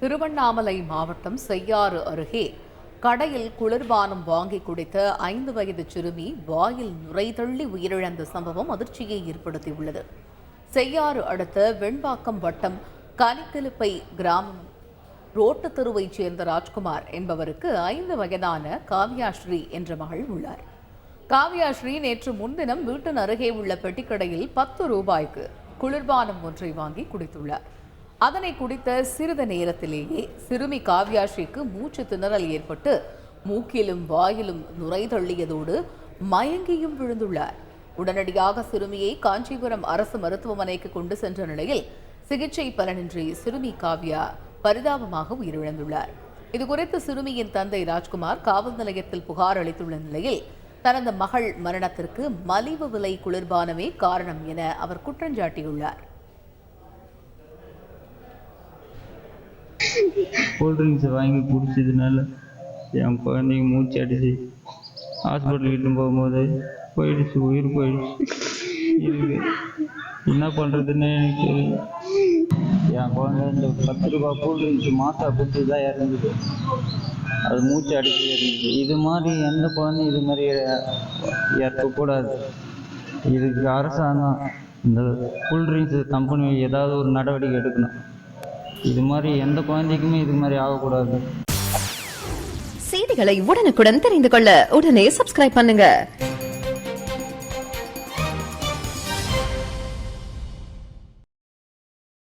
திருவண்ணாமலை மாவட்டம் செய்யாறு அருகே கடையில் குளிர்பானம் வாங்கி குடித்த ஐந்து வயது சிறுமி வாயில் நுரைதள்ளி உயிரிழந்த சம்பவம் அதிர்ச்சியை ஏற்படுத்தியுள்ளது. செய்யாறு அடுத்த வெண்பாக்கம் வட்டம் கனிக்கிலுப்பை கிராமம் ரோட்டு தெருவைச் சேர்ந்த ராஜ்குமார் என்பவருக்கு ஐந்து வயதான காவ்யாஸ்ரீ என்ற மகள் உள்ளார். காவ்யாஸ்ரீ நேற்று முன்தினம் வீட்டின் அருகே உள்ள பெட்டிக்கடையில் பத்து ரூபாய்க்கு குளிர்பானம் ஒன்றை வாங்கி குடித்துள்ளார். அதனை குடித்த சிறிது நேரத்திலேயே சிறுமி காவ்யாஸ்ரீக்கு மூச்சு திணறல் ஏற்பட்டு மூக்கிலும் வாயிலும் நுரை தள்ளியதோடு மயங்கியும் விழுந்துள்ளார். உடனடியாக சிறுமியை காஞ்சிபுரம் அரசு மருத்துவமனைக்கு கொண்டு சென்ற நிலையில் சிகிச்சை பலனின்றி சிறுமி காவ்யா பரிதாபமாக உயிரிழந்துள்ளார். இதுகுறித்து சிறுமியின் தந்தை ராஜ்குமார் காவல் நிலையத்தில் புகார் அளித்துள்ள நிலையில் தனது மகள் மரணத்திற்கு மலிவு விலை குளிர்பானமே காரணம் என அவர் குற்றஞ்சாட்டியுள்ளார் கூல்ட்ரிங்க்ஸ் வாங்கி குடிச்சதுனால என் குழந்தைங்க மூச்சு அடிச்சு ஹாஸ்பிட்டல் கிட்ட போகும்போது போயிடுச்சு உயிர் போயிடுச்சு. இருக்கு. என்ன பண்ணுறதுன்னு எனக்கு தெரியும் என் குழந்தை இந்த பத்து ரூபா கூல்ட்ரிங்க்ஸ் மாத்தா பிடிச்சி தான் இறந்துது அது மூச்சு அடிச்சு இருந்துச்சு இது மாதிரி எந்த குழந்தையும் இது மாதிரி இறக்கக்கூடாது. இதுக்கு அரசாங்கம் இந்த கூல்ட்ரிங்க்ஸ் கம்பெனி ஏதாவது ஒரு நடவடிக்கை எடுக்கணும். இது மாதிரி எந்த குழந்தைக்குமே இது மாதிரி ஆகக்கூடாது. செய்திகளை உடனுக்குடன் தெரிந்து கொள்ள உடனே சப்ஸ்கிரைப் பண்ணுங்க.